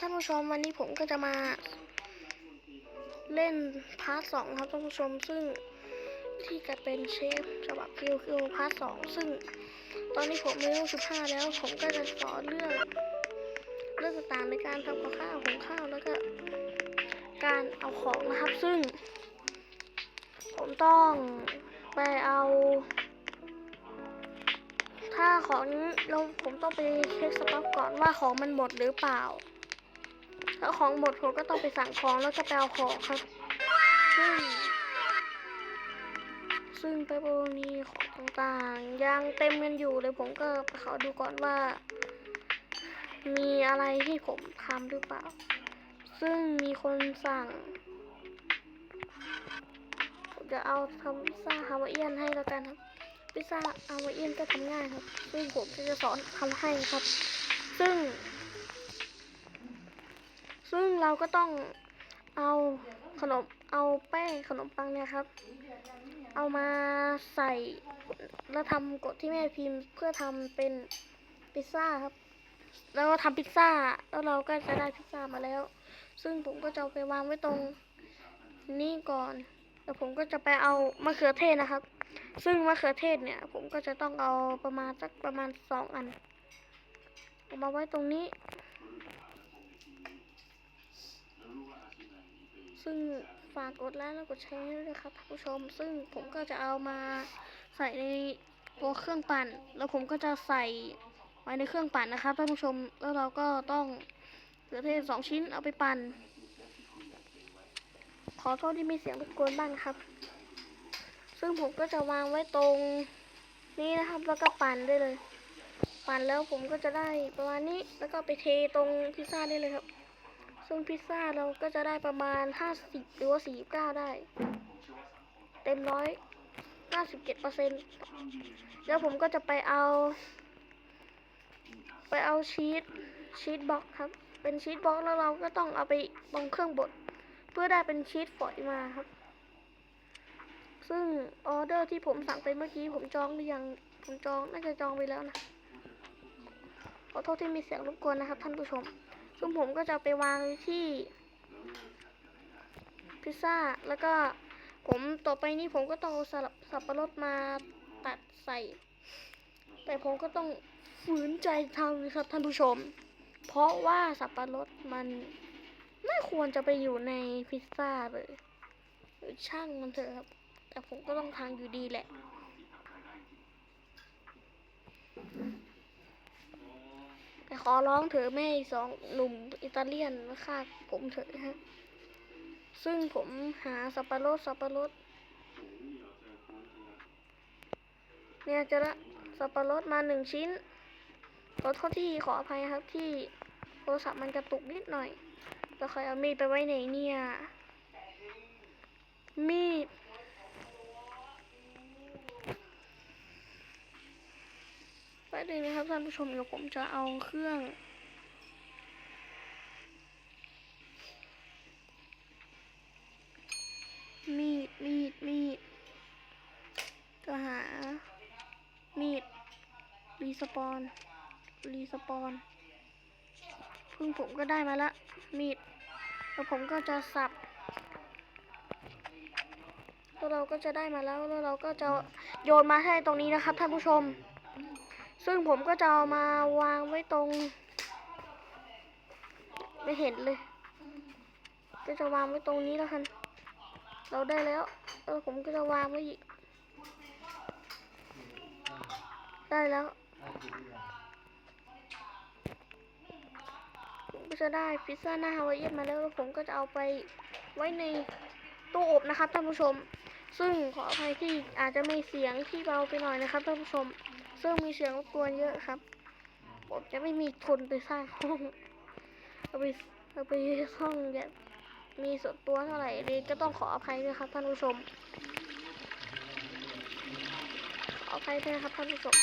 ท่านผู้ชมวันนี้ผมก็จะมา เล่นพาร์ทสองครับท่านผู้ชมซึ่งที่จะเป็นเชฟฉบับคิวคิวพาร์ทสองซึ่ง ตอนนี้ผมเลเวลสิบห้าแล้ว ผมก็จะสอนเรื่อง เรื่องต่างๆในการทำกับข้าวหุงข้าวแล้วก็ การเอาของนะครับ ซึ่ง ผมต้องไปเอาถ้าของเราผมต้องไปเช็คสต็อกก่อนว่าของมันหมดหรือเปล่า ถ้าของหมดผมก็ต้องไปสั่งของแล้วก็ไปเอาของครับ ซึ่ง ซึ่งไปโบนีของต่างๆ ยังเต็มกันอยู่เลยผมก็ไปขอดูก่อนว่า มีอะไรที่ผมทำหรือเปล่า ซึ่งมีคนสั่งผมจะเอาทำพิซซ่าฮาวายเอียนให้แล้วกันครับ พิซซ่าฮาวายเอียนก็ทำง่ายครับ ซึ่งผมก็จะสอนทำให้ครับ ซึ่ง ซึ่งเราก็ต้องเอาขนมเอาแป้งขนมปังเนี่ยครับ เอามาใส่แล้วทำกฎที่แม่พิมพ์เพื่อทำเป็นพิซซ่าครับ แล้วก็ทำพิซซ่าแล้วเราก็จะได้พิซซ่ามาแล้ว ซึ่งผมก็จะเอาไปวางไว้ตรงนี้ก่อนแล้วผมก็จะไปเอามะเขือเทศนะครับ ซึ่งมะเขือเทศเนี่ย ผมก็จะต้องเอาประมาณสักประมาณสองอันเอามาไว้ตรงนี้ ซึ่งฝากกดไลค์แล้วกดแชร์ด้วยนะครับท่านผู้ชม ซึ่งผมก็จะเอามาใส่ในตัวเครื่องปั่น แล้วผมก็จะใส่ไว้ในเครื่องปั่นนะครับท่านผู้ชม แล้วเราก็ต้องเหลือเทศสองชิ้นเอาไปปั่น ขอโทษที่มีเสียงรบกวนบ้างครับ ซึ่งผมก็จะวางไว้ตรงนี้นะครับ แล้วก็ปั่นได้เลย ปั่นแล้วผมก็จะได้ประมาณนี้ แล้วก็ไปเทตรงพิซซ่าได้เลยครับ ซึ่งพิซซ่าเราก็จะได้ประมาณ 50 หรือว่า 49 ได้ เต็มร้อย97เปอร์เซ็นต์แล้วผมก็จะไปเอา ไปเอาชีสชีสบล็อกครับ เป็นชีสบล็อกแล้วเราก็ต้องเอาไปตรงเครื่องบด เพื่อได้เป็นชีสฝอยมาครับ ซึ่งออเดอร์ที่ผมสั่งไปเมื่อกี้ผมจองหรือยัง ผมจองน่าจะจองไปแล้วนะ ขอโทษที่มีเสียงรบกวนนะครับท่านผู้ชม ซึ่งผมก็จะไปวางที่พิซซ่า แล้วก็ผมต่อไปนี้ผมก็ต้องเอาสลับสับปะรดมาตัดใส่ แต่ผมก็ต้องฝืนใจทำนะครับท่านผู้ชม เพราะว่าสับปะรดมันไม่ควรจะไปอยู่ในพิซซ่าเลยหรือช่างมันเถอะครับ แต่ผมก็ต้องทานอยู่ดีแหละ ไปขอร้องเถอะแม่ให้สองหนุ่มอิตาเลียนมาฆ่าผมเถอะฮะ ซึ่งผมหาสับปะรดสับปะรดเนี่ยเจะละสับปะรดมาหนึ่งชิ้นขอโทษที่ขออภัยครับที่โทรศัพท์มันกระตุกนิดหน่อยแล้วใครเอามีดไปไว้ไหนเนี่ย มีด ปเลยนะครับท่านผู้ชมเดี๋ยวผมจะเอาเครื่องมีด มีด มีดก็หา มีด รีสปอน รีสปอน เพิ่งผมก็ได้มาละ มีด แล้วผมก็จะสับ แล้วเราก็จะได้มาแล้ว แล้วเราก็จะโยนมาให้ตรงนี้นะครับท่านผู้ชม ซึ่งผมก็จะเอามาวางไว้ตรง ไม่เห็นเลย ก็จะวางไว้ตรงนี้แล้วกัน เราได้แล้วแล้วผมก็จะวางไว้อีก ได้แล้วผมก็จะได้พิซซ่าหน้าฮาวายเอียนมาแล้วแล้วผมก็จะเอาไปไว้ในตู้อบนะครับท่านผู้ชม ซึ่งขออภัยที่อาจจะมีเสียงที่เบาไปหน่อยนะครับท่านผู้ชม ซึ่งมีเสียงรบกวนเยอะครับผมจะไม่มีทุนไปสร้างห้องเอาไปเอาไปห้องแบบมีส่วนตัวเท่าไหร่เลยก็ต้องขออภัยด้วยครับท่านผู้ชม ขออภัยด้วยครับท่านผู้ชม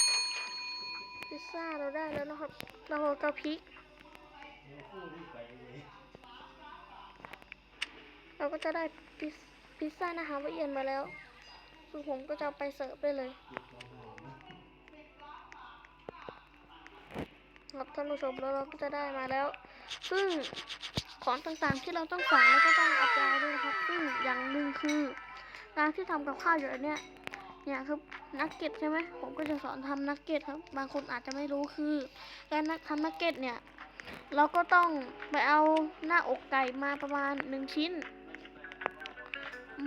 พิซซ่าเราได้แล้วนะครับ เราก็พริกเราก็จะได้พิซซ่าหนาฮาวายเอียนมาแล้วซึ่งผมก็จะไปเสิร์ฟได้เลย ครับท่านผู้ชมแล้วเราก็จะได้มาแล้ว ซึ่งของต่างๆที่เราต้องสั่งแล้วก็ต้องอาไปเอาด้วยนะครับ ซึ่งอย่างหนึ่งคือการที่ทำกับข้าวอยู่อันเนี้ยเนี่ยครับนักเก็ตใช่ไหมผมก็จะสอนทำนักเก็ตครับ บางคนอาจจะไม่รู้คือการนักทำนักเก็ตเนี่ย เราก็ต้องไปเอาหน้าอกไก่มาประมาณหนึ่งชิ้น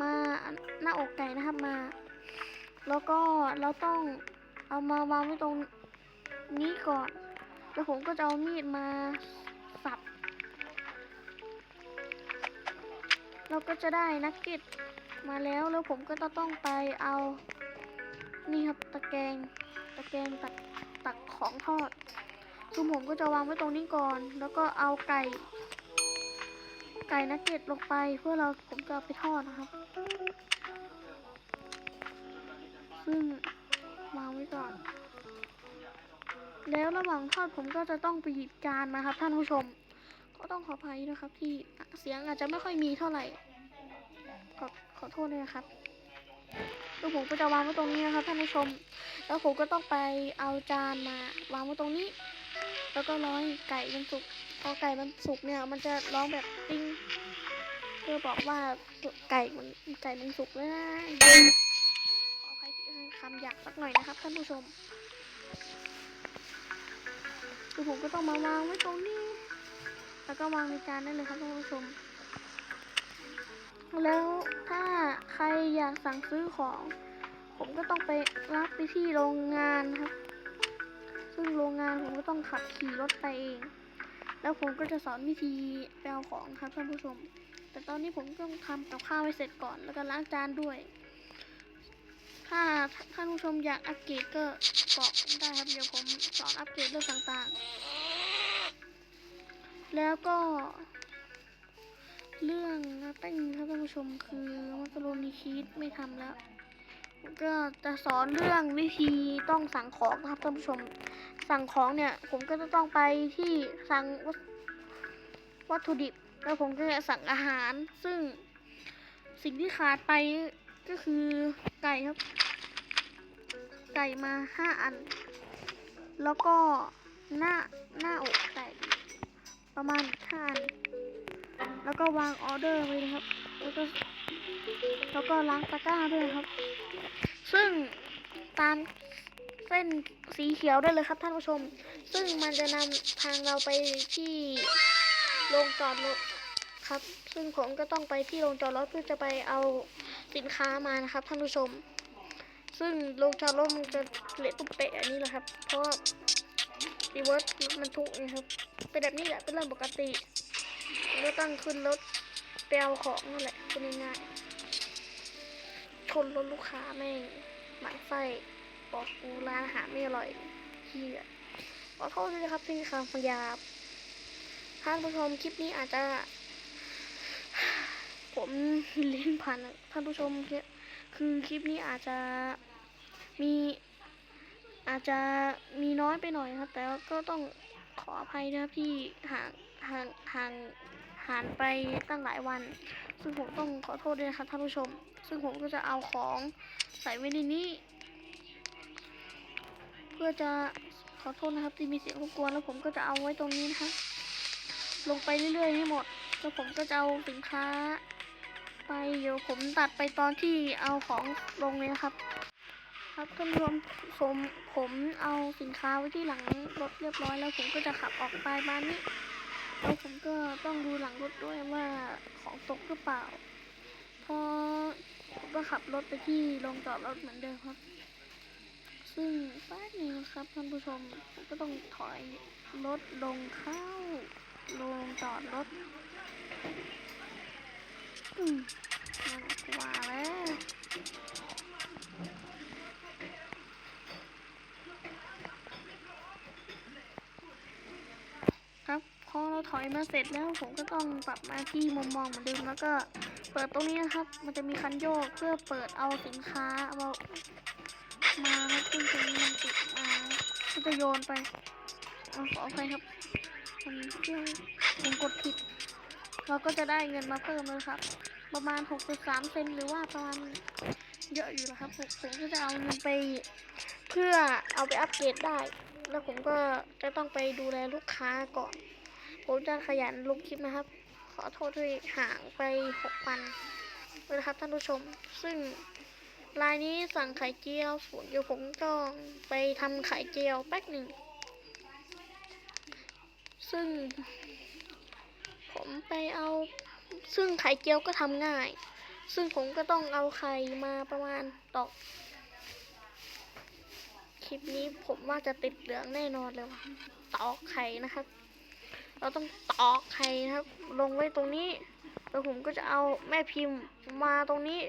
มาหน้าอกไก่นะครับมา แล้วก็เราต้องเอามาวางไว้ตรงนี้ก่อน แล้วผมก็จะเอามีดมาสับ เราก็จะได้นักเก็ตมาแล้วแล้วผมก็จะต้องไปเอา นี่ครับตะแกรงตะแกรงตักตักของทอดซึ่งผมก็จะวางไว้ตรงนี้ก่อน แล้วก็เอาไก่ ไก่นักเก็ตลงไปเพื่อเราผมจะไปทอดนะครับ ซึ่งวางไว้ก่อน แล้วระหว่างทอดผมก็จะต้องไปหยิบจานมาครับ ท่านผู้ชม ก็ต้องขออภัยนะครับ ที่เสียงอาจจะไม่ค่อยมีเท่าไหร่ ขอขอโทษด้วยนะครับแล้วผมก็จะวางไว้ตรงนี้นะครับ ท่านผู้ชม แล้วผมก็ต้องไปเอาจานมาวางไว้ตรงนี้ แล้วก็ร้อยไก่มันสุกพอไก่มันสุกเนี่ย มันจะร้องแบบติ้งเพื่อบอกว่าไก่มันไก่มันสุกแล้วนะขออภัยที่คำหยาบสักหน่อยนะครับ ท่านผู้ชม คือผมก็ต้องมาวางไว้ตรงนี้ แล้วก็วางในจานได้เลยครับท่านผู้ชม แล้วถ้าใครอยากสั่งซื้อของ ผมก็ต้องไปรับไปที่โรงงานครับ ซึ่งโรงงานผมก็ต้องขับขี่รถไปเอง แล้วผมก็จะสอนวิธีไปเอาของครับท่านผู้ชม แต่ตอนนี้ผมต้องทำกับข้าวให้เสร็จก่อน แล้วก็ล้างจานด้วย ถ้าท่านผู้ชมอยากอัปเกรดก็ บอกได้ครับ เดี๋ยวผมสอนอัปเกรดเรื่องต่างๆ แล้วก็ เรื่องนักเต้นครับท่านผู้ชมคือมักกะโรนีชีสไม่ทำแล้ว ก็จะสอนเรื่องวิธีต้องสั่งของนะครับท่านผู้ชม สั่งของเนี่ย ผมก็จะต้องไปที่สั่งวัตถุดิบ แล้วผมก็จะสั่งอาหาร ซึ่งสิ่งที่ขาดไปก็คือไก่ครับ ไก่มาห้าอัน แล้วก็หน้าหน้าอกไก่ประมาณห้าอัน แล้วก็วางออเดอร์ไว้นะครับ แล้วก็แล้วก็ล้างตะกร้าด้วยครับ ซึ่งตามเส้นสีเขียวได้เลยครับท่านผู้ชม ซึ่งมันจะนำทางเราไปที่โรงจอดรถครับ ซึ่งผมก็ต้องไปที่โรงจอดรถเพื่อจะไปเอาสินค้ามานะครับท่านผู้ชม ซึ่งโรงจอดรถมันจะเละตุ๊บเปะอันนี้แหละครับ เพราะรีเวิร์สมันทุกนะครับ เป็นแบบนี้แหละ เป็นเรื่องปกติก็ต้องขึ้นรถไปเอาของนั่นแหละเป็นง่ายๆชนรถลูกค้าแม่งหมันไส้บอกกูร้านอาหารไม่อร่อยเฮียขอโทษด้วยนะครับที่คำพยาบท่านผู้ชมคลิปนี้อาจจะ ผมลิ้นพันท่านผู้ชมคือคือคลิปนี้อาจจะมีอาจจะมีน้อยไปหน่อยครับ แต่ก็ต้องขออภัยนะครับที่ห่างห่างห่างห่านไปตั้งหลายวัน ซึ่งผมต้องขอโทษด้วยนะครับท่านผู้ชม ซึ่งผมก็จะเอาของใส่ไว้ในนี้ เพื่อจะขอโทษนะครับที่มีเสียงรบกวนแล้วผมก็จะเอาไว้ตรงนี้นะครับลงไปเรื่อยๆให้หมด แล้วผมก็จะเอาสินค้า ไปเดี๋ยวผมตัดไปตอนที่เอาของลงเลยครับ ครับท่านผู้ชมผมผมเอาสินค้าไว้ที่หลังรถเรียบร้อยแล้วผมก็จะขับออกไปบ้านนี้แล้วผมก็ต้องดูหลังรถด้วยว่าของตกหรือเปล่า พอผมก็ขับรถไปที่โรงจอดรถเหมือนเดิมครับ ซึ่งแป๊บนึงนะครับท่านผู้ชมผมก็ต้องถอยรถลงเข้าโรงจอดรถ ว่าแล้วครับพอเราถอยมาเสร็จแล้วผมก็ต้องปรับมาที่มุมมองเหมือนเดิมแล้วก็เปิดตรงนี้นะครับ มันจะมีคันโยกเพื่อเปิดเอาสินค้าเอามาครับซึ่งตรงนี้มันติดมาก็จะโยนไปเอาขออภัยครับมันเครื่อผมกดผิด เราก็จะได้เงินมาเพิ่มเลยครับ ประมาณ 6.3 เซนหรือว่าประมาณเยอะอยู่นะครับผมผมก็จะเอาเงินไปเพื่อเอาไปอัปเกรดได้ แล้วผมก็จะต้องไปดูแลลูกค้าก่อน ผมจะขยันลงคลิปนะครับ ขอโทษที่ห่างไปหกวันเลยนะครับท่านผู้ชม ซึ่งรายนี้สั่งไข่เจียวส่นเดี๋ยวผมต้องไปทำไข่เจียวแป๊กหนึ่ง ซึ่ง ผมไปเอา ซึ่งไข่เจียวก็ทำง่าย ซึ่งผมก็ต้องเอาไข่มาประมาณตอกคลิปนี้ผมว่าจะติดเหลืองแน่นอนเลยว่ะตอกไข่นะครับ เราต้องตอกไข่นะครับ ลงไว้ตรงนี้ แล้วผมก็จะเอาแม่พิมพ์มาตรงนี้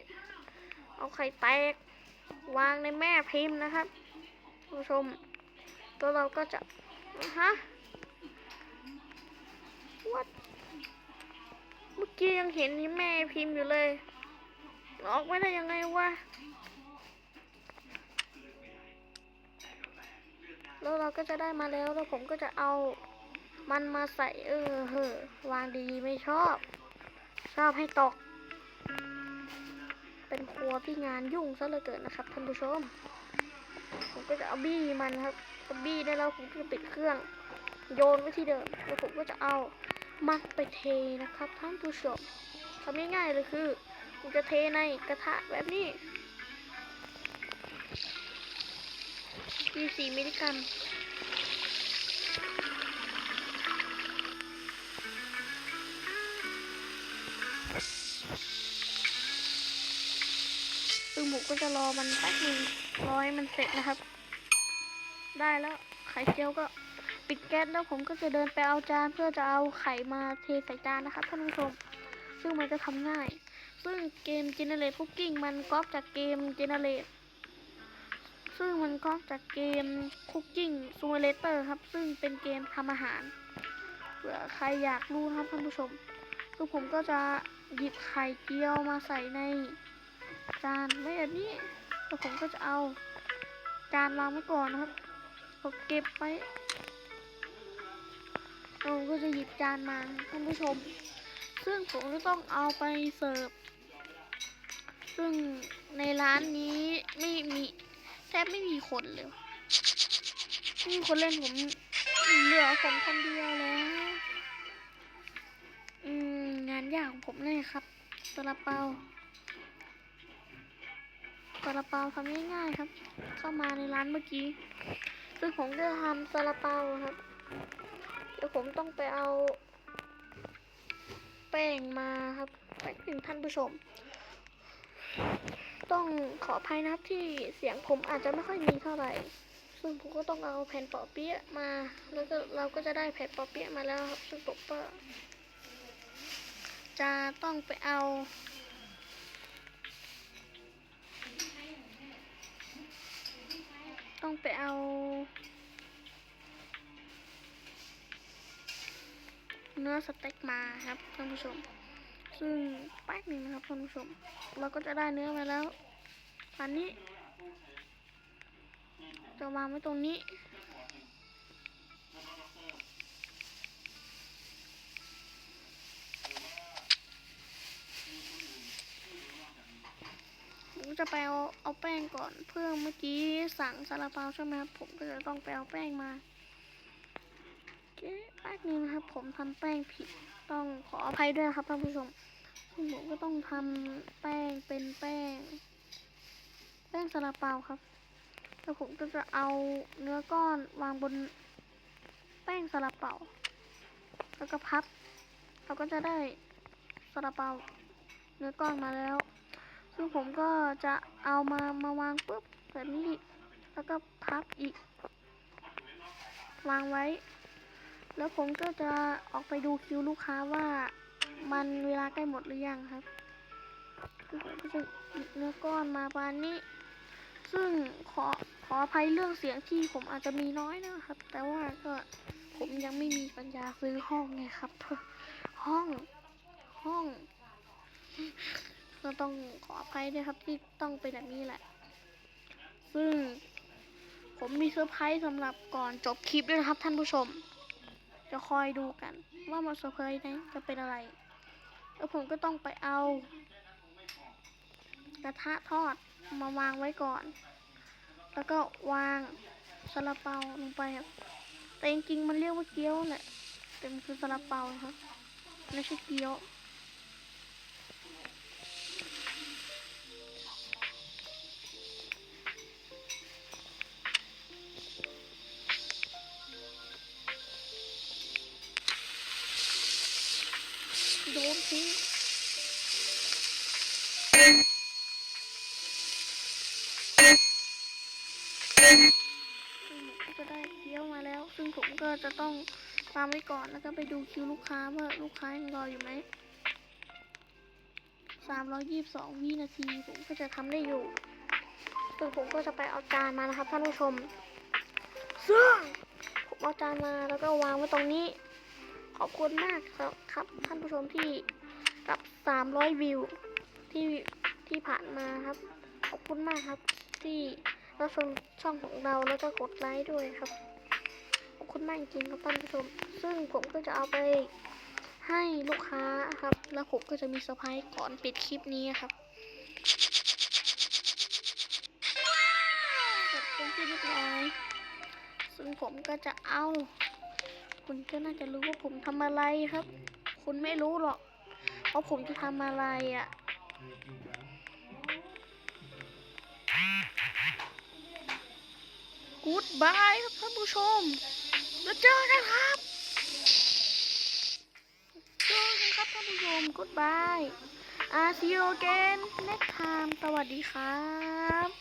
เอาไข่แตก วางในแม่พิมพ์นะครับคุณผู้ชม แล้วเราก็จะฮะ what มื่อกี้ยังเห็นที่แม่พิมพ์อยู่เลย ออกไม่ได้ยังไงวะ แล้วเราก็จะได้มาแล้วแล้วผมก็จะเอามันมาใส่ เออเฮอวางดีไม่ชอบ ชอบให้ตก เป็นครัวที่งานยุ่งซะเหลือเกินนะครับท่านผู้ชม ผมก็จะเอาบี้มันครับเบี้ได้แล้วผมก็จะปิดเครื่อง โยนไว้ที่เดิมแล้วผมก็จะเอา มันไปเทนะครับท่านผู้ชมทำง่ายๆเลยคือจะเทในกระทะแบบนี้ 24 มิลลิกรัมซึ่งผมก็จะรอมันแป๊บนึงรอให้มันเสร็จนะครับ ได้แล้ว ไข่เจียวก็ แก๊สแล้วผมก็จะเดินไปเอาจานเพื่อจะเอาไข่มาเทใส่จานนะครับท่านผู้ชม ซึ่งมันจะทำง่าย ซึ่งเกม Generate Cooking มันก๊อปจากเกม Generate ซึ่งมันก๊อปจากเกม Cooking Simulator ครับ ซึ่งเป็นเกมทำอาหารเผื่อใครอยากรู้ครับท่านผู้ชม คือผมก็จะหยิบไข่เจียวมาใส่ในจานไว้แบบนี้แล้วผมก็จะเอาจานวางไว้ก่อนนะครับผมเก็บไว้ เราก็จะหยิบจานมาท่านผู้ชม ซึ่งผมจะต้องเอาไปเสิร์ฟ ซึ่งในร้านนี้ไม่มีแทบไม่มีคนเลยไม่มีคนเล่นผมเหลือผมคนเดียวแล้วอืมงานยากของผมเลยครับซาลาเปาซาลาเปาทำง่ายๆครับ เข้ามาในร้านเมื่อกี้ ซึ่งผมจะทำซาลาเปาครับ ดี๋ยวผมต้องไปเอา แป้งมาครับแป้งถึงท่านผู้ชม ต้องขออภัยนะครับที่เสียงผมอาจจะไม่ค่อยมีเท่าไหร่ซึ่งผมก็ต้องเอาแผ่นปาะเปี๊ยะมา แล้วก็เราก็จะได้แผ่นปาะเปี๊ยะมาแล้วครับซึ่งผมก็จะต้องไปเอา ต้องไปเอา เนื้อสเต็กมาครับท่านผู้ชม ซึ่งแป๊กหนึ่งนะครับท่านผู้ชม เราก็จะได้เนื้อมาแล้วอันนี้จะวางไว้ตรงนี้ผมจะไปเอาเอาแป้งก่อนเพื่อเมื่อกี้สั่งซาลาเปาใช่ไหมครับผมก็จะต้องไปเอาแป้งมา ป๊บนึงนะครับ ผมทำแป้งผิดต้องขออภัยด้วยครับท่านผู้ชมซึ่งผมก็ต้องทำแป้งเป็นแป้ง แป้งซาลาเปาครับแล้วผมก็จะเอาเนื้อก้อนวางบนแป้งซาลาเปาแล้วก็พับ เราก็จะได้ซาลาเปาเนื้อก้อนมาแล้ว ซึ่งผมก็จะเอามามาวางปุ๊บแบบนี้แล้วก็พับอีก วางไว้ แล้วผมก็จะออกไปดูคิวลูกค้าว่ามันเวลาใกล้หมดหรือยังครับก็จะหยิบเนื้อก้อนมาปานนี้ ซึ่งขอขออภัยเรื่องเสียงที่ผมอาจจะมีน้อยนะครับ แต่ว่าก็ผมยังไม่มีปัญญาซื้อห้องไงครับ ห้องห้อง ก็ต้องขออภัยด้วยครับที่ต้องเป็นแบบนี้แหละ ซึ่งผมมีเซอร์ไพรส์สำหรับก่อนจบคลิปด้วยนะครับท่านผู้ชม จะคอยดูกัน ว่ามาเซอร์ไพรส์นี้จะเป็นอะไร แล้วผมก็ต้องไปเอา กระทะทอดมาวางไว้ก่อน แล้วก็วางซาลาเปาลงไปครับ แต่จริงๆมันเรียกว่าเกี๊ยวแหละ แต่มันคือซาลาเปาครับไม่ใช่เกี๊ยว ก็จะต้องตามไว้ก่อนแล้วก็ไปดูคิวลูกค้าว่าลูกค้ายังรออยู่ไหมสามร้อยยี่สิบสองวินาทีผมก็จะทำได้อยู่ซึ่งผมก็จะไปเอาจานมานะครับท่านผู้ชมซึ่งผมเอาจานมาแล้วก็วางไว้ตรงนี้ ขอบคุณมากครับท่านผู้ชมที่กับ300วิวที่ที่ผ่านมาครับ ขอบคุณมากครับที่รับชมช่องของเราแล้วก็กดไลค์ด้วยครับ คุณมากจริงครับท่านผู้ชม ซึ่งผมก็จะเอาไปให้ลูกค้าครับ แล้วผมก็จะมีเซอร์ไพรส์ก่อนปิดคลิปนี้ครับเสร็จเป็นที่เรียบร้อยซึ่งผมก็จะเอา คุณก็น่าจะรู้ว่าผมทำอะไรครับ คุณไม่รู้หรอกว่าผมจะทำอะไรอะ่ะกูดบายครับท่านผู้ชม แล้วเจอกันครับ เจอกันครับท่านผู้ชม goodbye อาซิโอเกน next time สวัสดีครับ